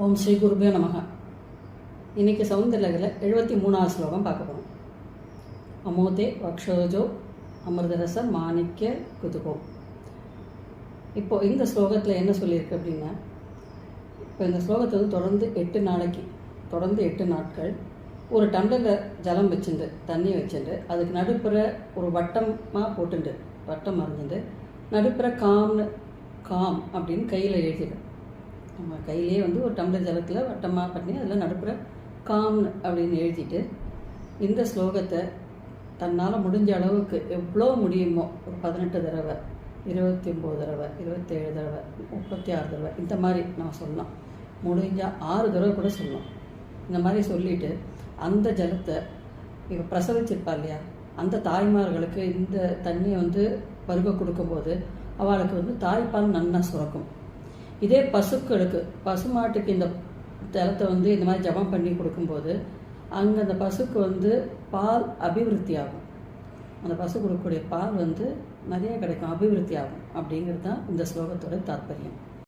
ஓம் ஸ்ரீ குருபே நமக. இன்னைக்கு சௌந்தர்யத்தில் எழுபத்தி மூணாவது ஸ்லோகம் பார்க்க போகிறோம் அமோதே வக்ஷோஜோ அமிர்தரச மாணிக்க குதுகோ. இப்போ இந்த ஸ்லோகத்தில் என்ன சொல்லியிருக்கு அப்படின்னா இப்போ இந்த ஸ்லோகத்தை வந்து தொடர்ந்து எட்டு நாளைக்கு தொடர்ந்து எட்டு நாட்கள் ஒரு டம்ளரில் ஜலம் வச்சுண்டு தண்ணி வச்சுட்டு அதுக்கு நடுப்புற ஒரு வட்டமாக போட்டுண்டு வட்டம் மறைஞ்சுட்டு நடுப்புற காம்னு காம் அப்படின்னு கையில் எழுதிடு. நம்ம கையிலே வந்து ஒரு டம்ளர் ஜலத்தில் வட்டமாக பண்ணி அதில் நடுப்புற காம்னு அப்படின்னு எழுதிட்டு இந்த ஸ்லோகத்தை தன்னால் முடிஞ்ச அளவுக்கு எவ்வளோ முடியுமோ ஒரு பதினெட்டு தடவை இருபத்தி ஒம்பது தடவை இருபத்தேழு தடவை முப்பத்தி ஆறு தடவை இந்த மாதிரி நான் சொல்லலாம். முடிஞ்சால் ஆறு தடவை கூட சொல்லலாம். இந்த மாதிரி சொல்லிட்டு அந்த ஜலத்தை இப்போ பிரசவிச்சிருப்பா இல்லையா? அந்த தாய்மார்களுக்கு இந்த தண்ணியை வந்து பருக கொடுக்கும்போது அவளுக்கு வந்து தாய்ப்பால் நன்னா சுரக்கும். இதே பசுக்களுக்கு பசுமாட்டுக்கு இந்த ஜலத்தை வந்து இந்த மாதிரி ஜபம் பண்ணி கொடுக்கும்போது அங்கே அந்த பசுக்கு வந்து பால் அபிவிருத்தி ஆகும் அந்த பசு கொடுக்கக்கூடிய பால் வந்து நிறைய கிடைக்கும் அபிவிருத்தி ஆகும் அப்படிங்கிறது தான் இந்த ஸ்லோகத்தோட தாற்பயம்.